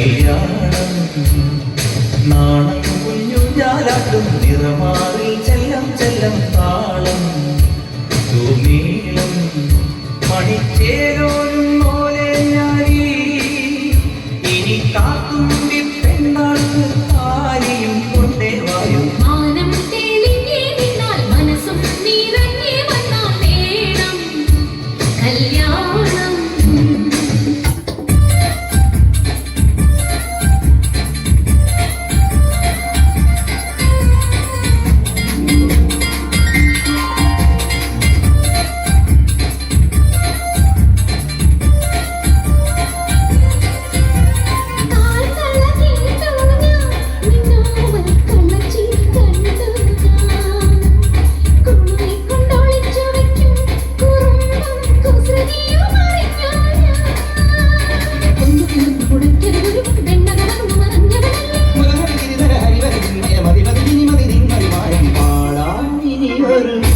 കല്യാണം നാണം കുഞ്ഞു ഞാലാട്ടും നിറമാറി ചെല്ലം ചെല്ലം താളം. Amen.